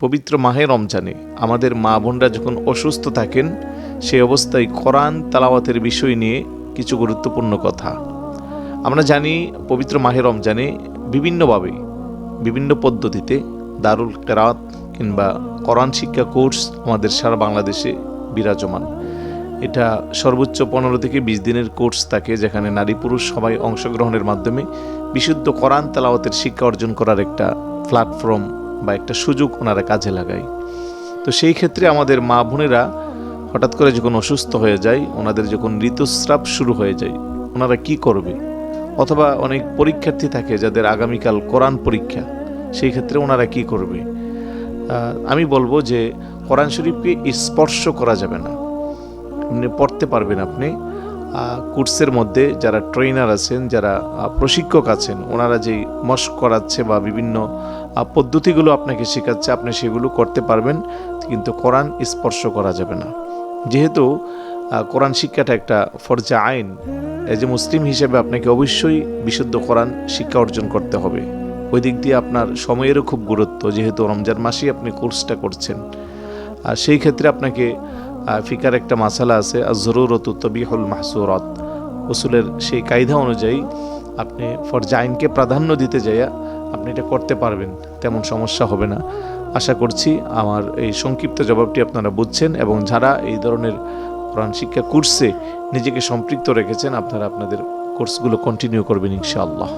পবিত্র মাহে রমজানে আমাদের মা বোনরা যখন অসুস্থ থাকেন, সে অবস্থায় কোরআন তালাওয়াতের বিষয় নিয়ে কিছু গুরুত্বপূর্ণ কথা। আমরা জানি পবিত্র মাহে রমজানে বিভিন্নভাবে, বিভিন্ন পদ্ধতিতে দারুল কেরাত কিংবা কোরআন শিক্ষা কোর্স আমাদের সারা বাংলাদেশে বিরাজমান। এটা সর্বোচ্চ পনেরো থেকে বিশ দিনের কোর্স থাকে যেখানে নারী পুরুষ সবাই অংশগ্রহণের মাধ্যমে বিশুদ্ধ কোরআন তালাওয়াতের শিক্ষা অর্জন করার একটা প্ল্যাটফর্ম বা একটা সুযোগ ওনারা কাজে লাগায়। তো সেই ক্ষেত্রে আমাদের মা বোনেরা হঠাৎ করে যখন অসুস্থ হয়ে যায়, ওনাদের যখন ঋতুস্রাব শুরু হয়ে যায়, ওনারা কি করবে? অথবা অনেক পরীক্ষার্থী থাকে যাদের আগামীকাল কোরআন পরীক্ষা, সেই ক্ষেত্রে ওনারা কি করবে? আমি বলব যে কোরআন শরীফকে স্পর্শ করা যাবে না। পড়তে পারবেন আপনি। কোর্সের মধ্যে যারা ট্রেনার আছেন, যারা প্রশিক্ষক আছেন, ওনারা যেই মস্ক করাচ্ছে বা বিভিন্ন পদ্ধতিগুলো আপনাকে শেখাচ্ছে, আপনি সেগুলো করতে পারবেন, কিন্তু কোরআন স্পর্শ করা যাবে না। যেহেতু কোরআন শিক্ষাটা একটা ফরজা আইন এজ এ মুসলিম হিসেবে আপনাকে অবশ্যই বিশুদ্ধ কোরআন শিক্ষা অর্জন করতে হবে। ওই দিক দিয়ে আপনার সময়েরও খুব গুরুত্ব, যেহেতু রমজান মাসেই আপনি কোর্সটা করছেন। আর সেই ক্ষেত্রে আপনাকে ফিকার একটা মাসালা আছে আর জরুরত তবিহুল মাহসুরত। ওসুলের সেই কায়দা অনুযায়ী আপনি ফরজা আইনকে প্রাধান্য দিতে যাইয়া আপনি এটা করতে পারবেন, তেমন সমস্যা হবে না। আশা করছি আমার এই সংক্ষিপ্ত জবাবটি আপনারা বুঝছেন এবং যারা এই ধরনের কোরআন শিক্ষা কোর্সে নিজেকে সম্পৃক্ত রেখেছেন, আপনারা আপনাদের কোর্সগুলো কন্টিনিউ করবেন ইনশাআল্লাহ।